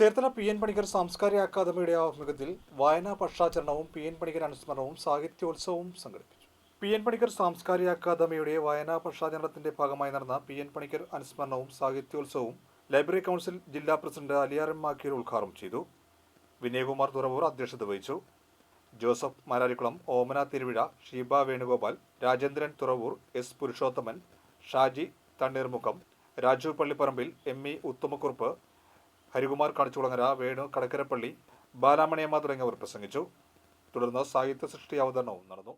Cherthala P N Panicker സാംസ്കാരിക അക്കാദമിയുടെ ആഭിമുഖ്യത്തിൽ വായനാ പക്ഷാചരണവും പി എൻ പണിക്കർ അനുസ്മരണവും സാഹിത്യോത്സവവും സംഘടിപ്പിച്ചു. പി എൻ പണിക്കർ സാംസ്കാരിക അക്കാദമിയുടെ വായനാ പക്ഷാചരണത്തിന്റെ ഭാഗമായി നടന്ന പി എൻ പണിക്കർ അനുസ്മരണവും സാഹിത്യോത്സവവും ലൈബ്രറി കൗൺസിൽ ജില്ലാ പ്രസിഡന്റ് അലിയാരം മാക്കിയർ ഉദ്ഘാടനം ചെയ്തു. വിനയകുമാർ തുറവൂർ അധ്യക്ഷത വഹിച്ചു. Joseph Mararikulam Omana Thiruvizha Sheeba Venugopal Rajendran Thuravoor S Purushothaman Shaji Thanneermukkam Raju Pallipparambil M E Uthamakkuruppu Harikumar Kanichukulangara Venu Kadakkarappally Balamaniamma തുടങ്ങിയവർ പ്രസംഗിച്ചു. തുടർന്ന് സാഹിത്യ സൃഷ്ടി അവതരണവും നടന്നു.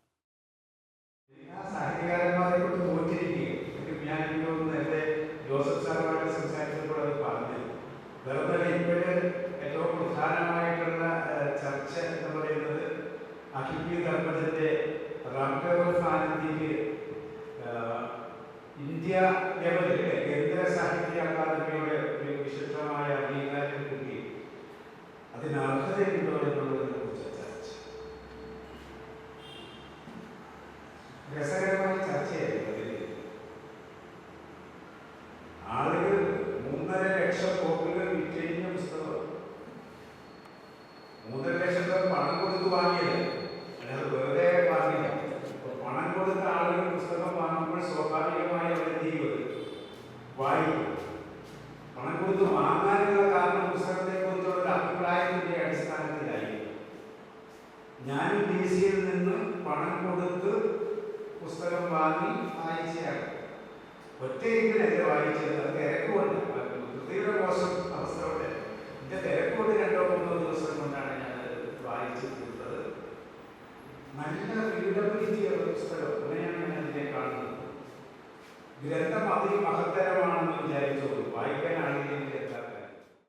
ഏറ്റവും ചർച്ച എന്ന് പറയുന്നത് ഇന്ത്യ അതിന് അർഹതയുണ്ടോ എന്നുള്ളതിനെ കുറിച്ച് ചർച്ച. രസകരമായ ചർച്ചയായിരുന്നു അതിൽ ആളുകൾ മൂന്നര ലക്ഷം കോപ്പികൾ വിറ്റഴിഞ്ഞ പുസ്തകം. മൂന്നര ലക്ഷം പേർ പണം കൊടുത്ത് വാങ്ങിയത്. അല്ലാതെ വെറുതെ വാങ്ങില്ല. പണം കൊടുത്ത ആളുകൾ പുസ്തകം വാങ്ങുമ്പോൾ സ്വാഭാവികമായി അവർ എന്ത് ചെയ്യുന്നത്? വായിക്കും. ഞാൻ ഡി സിയിൽ നിന്ന് പണം കൊടുത്ത് പുസ്തകം വാങ്ങി വായിച്ചയാണ് ഒറ്റയിരിപ്പിലല്ല വായിച്ചത്. അത് തിരക്കുകൊണ്ട്. കൃതിയുടെ മോശം അവസ്ഥ കൊണ്ട്. എന്റെ തിരക്കുകൊണ്ട് രണ്ടോ മൂന്നോ ദിവസം കൊണ്ടാണ് ഞാൻ വായിച്ചു കൊടുത്തത് നല്ല റീഡബിലിറ്റിയുള്ള പുസ്തകം. അങ്ങനെയാണ് ഞാൻ അതിനെ കാണുന്നത്. ഗ്രന്ഥം